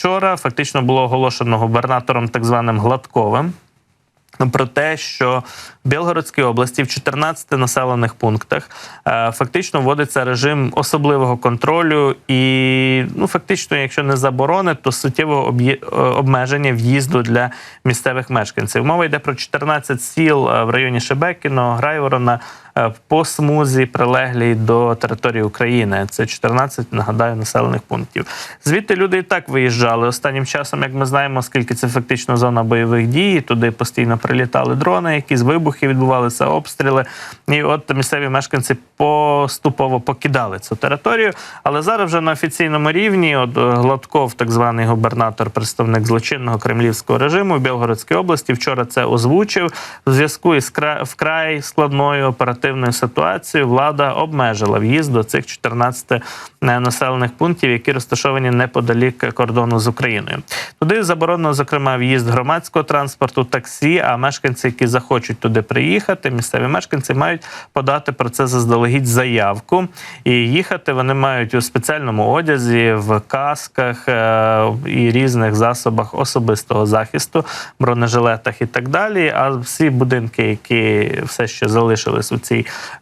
вчора фактично було оголошено губернатором так званим Гладковим. Про те, що в Білгородській області в 14 населених пунктах е, фактично вводиться режим особливого контролю, і ну фактично, якщо не заборони, то суттєвого е, обмеження в'їзду для місцевих мешканців. Мова йде про 14 сіл е, в районі Шебекіно, Грайворона по смузі, прилеглій до території України. Це 14, нагадаю, населених пунктів. Звідти люди і так виїжджали останнім часом, як ми знаємо, оскільки це фактично зона бойових дій. Туди постійно прилітали дрони, якісь вибухи відбувалися, обстріли. І от місцеві мешканці поступово покидали цю територію. Але зараз вже на офіційному рівні, от е, Гладков, так званий губернатор, представник злочинного кремлівського режиму в Білгородській області, вчора це озвучив. У зв'язку із кра- вкрай складною оперативною ситуацією влада обмежила в'їзд до цих 14 е, населених пунктів, які розташовані неподалік кордону з Україною. Туди заборонено, зокрема, в'їзд громадського транспорту, таксі. А мешканці, які захочуть туди приїхати, місцеві мешканці мають подати про це заздалегідь заявку. І їхати вони мають у спеціальному одязі, в касках е, і різних засобах особистого захисту, бронежилетах і так далі. А всі будинки, які все ще залишились у цій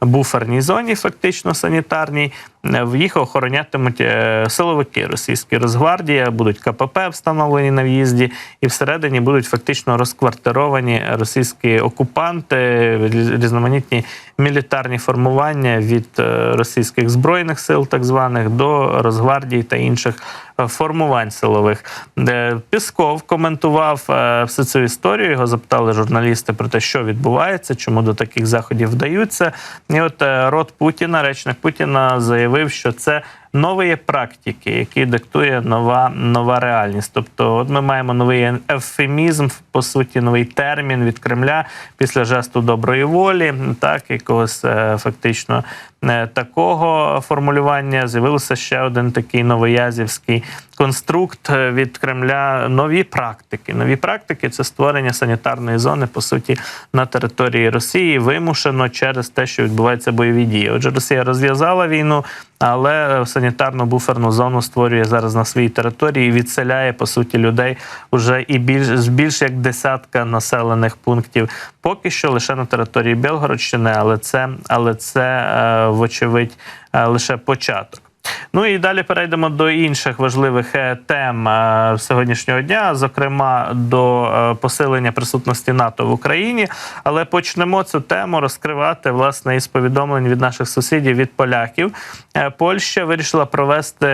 буферній зоні, фактично санітарній. е, в Їх охоронятимуть е, силовики російські Росгвардія, будуть КПП встановлені на в'їзді, і всередині будуть фактично розквартировані російські окупанти, різноманітні мілітарні формування від е, російських збройних сил, так званих, до Росгвардії та інших формувань силових. Пісков коментував всю цю історію. Його запитали журналісти про те, що відбувається, чому до таких заходів вдаються. І от е, рот Путіна, речник Путіна, заявив, що це. Нової практики, які диктує нова нова реальність. Тобто, от ми маємо новий ефемізм, по суті, новий термін від Кремля після жесту доброї волі, так якогось е, фактично е, такого формулювання. З'явився ще один такий новоязівський конструкт е, від Кремля. Нові практики. Нові практики це створення санітарної зони, по суті, на території Росії, вимушено через те, що відбуваються бойові дії. Отже, Росія розв'язала війну, але санітарну буферну зону створює зараз на своїй території і відселяє по суті людей уже і більш з більш як десятка населених пунктів. Поки що лише на території Белгородщини, але це але це е, вочевидь е, лише початок. Ну і далі перейдемо до інших важливих е, тем е, сьогоднішнього дня, зокрема до е, посилення присутності НАТО в Україні. Але почнемо цю тему розкривати власне із повідомлень від наших сусідів від поляків. Польща вирішила провести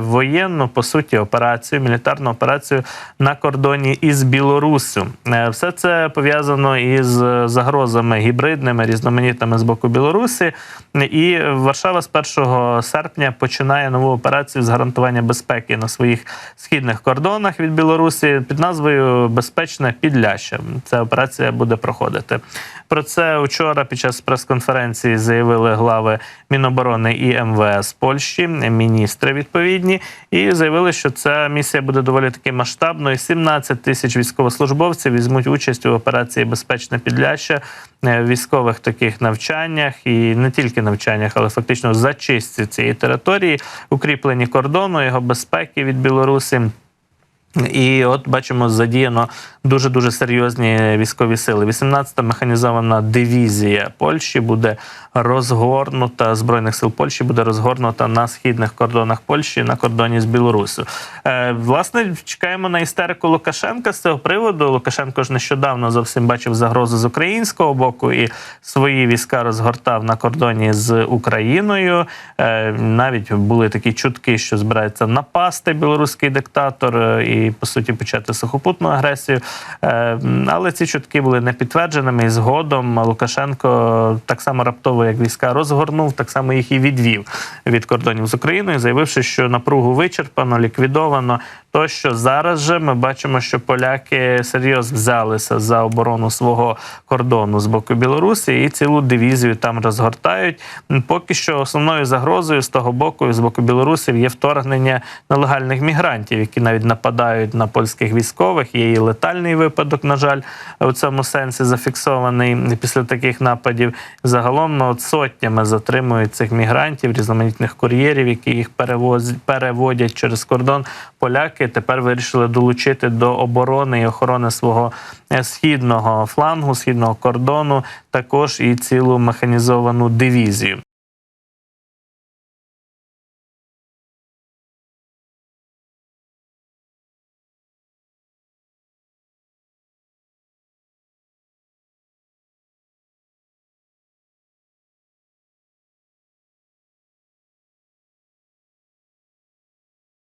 воєнну по суті операцію, мілітарну операцію на кордоні із Білоруссю. Все це пов'язано із загрозами гібридними, різноманітними з боку Білорусі. І Варшава з 1 серпня починає нову операцію з гарантування безпеки на своїх східних кордонах від Білорусі під назвою Безпечне Підляща. Ця операція буде проходити. Про це вчора під час прес-конференції заявили глави Міноборони і МВС Польщі, міністри відповідні, і заявили, що ця місія буде доволі таки масштабною. 17 тисяч військовослужбовців візьмуть участь у операції Безпечне Підляща е, в військових таких навчаннях і не тільки навчаннях, але фактично зачистці цієї території, укріплені кордону, його безпеки від Білорусі. І от бачимо, задіяно дуже дуже серйозні військові сили. 18-та механізована дивізія Польщі буде розгорнута збройних сил Польщі буде розгорнута на східних кордонах Польщі на кордоні з Білорусю. Е, власне, чекаємо на істерику Лукашенка з цього приводу. Лукашенко ж нещодавно зовсім бачив загрозу з українського боку і свої війська розгортав на кордоні з Україною. Е, навіть були такі чутки, що збирається напасти білоруський диктатор е, по суті почати сухопутну агресію. Е, але ці чутки були не підтвердженими. І згодом Лукашенко так само раптово, як війська розгорнув, так само їх і відвів від кордонів з Україною, заявивши, що напругу вичерпано, ліквідовано. То що зараз же ми бачимо, що поляки серйозно взялися за оборону свого кордону з боку Білорусі і цілу дивізію там розгортають. Поки що основною загрозою з того боку, з боку білорусів, є вторгнення нелегальних мігрантів, які навіть нападають нападають на польських військових. Є і летальний випадок, на жаль, у цьому сенсі зафіксований після таких нападів. Загалом ну, от сотнями затримують цих мігрантів, різноманітних кур'єрів, які їх переводять через кордон. Поляки тепер вирішили долучити до оборони і охорони свого е, східного флангу, східного кордону, також і цілу механізовану дивізію.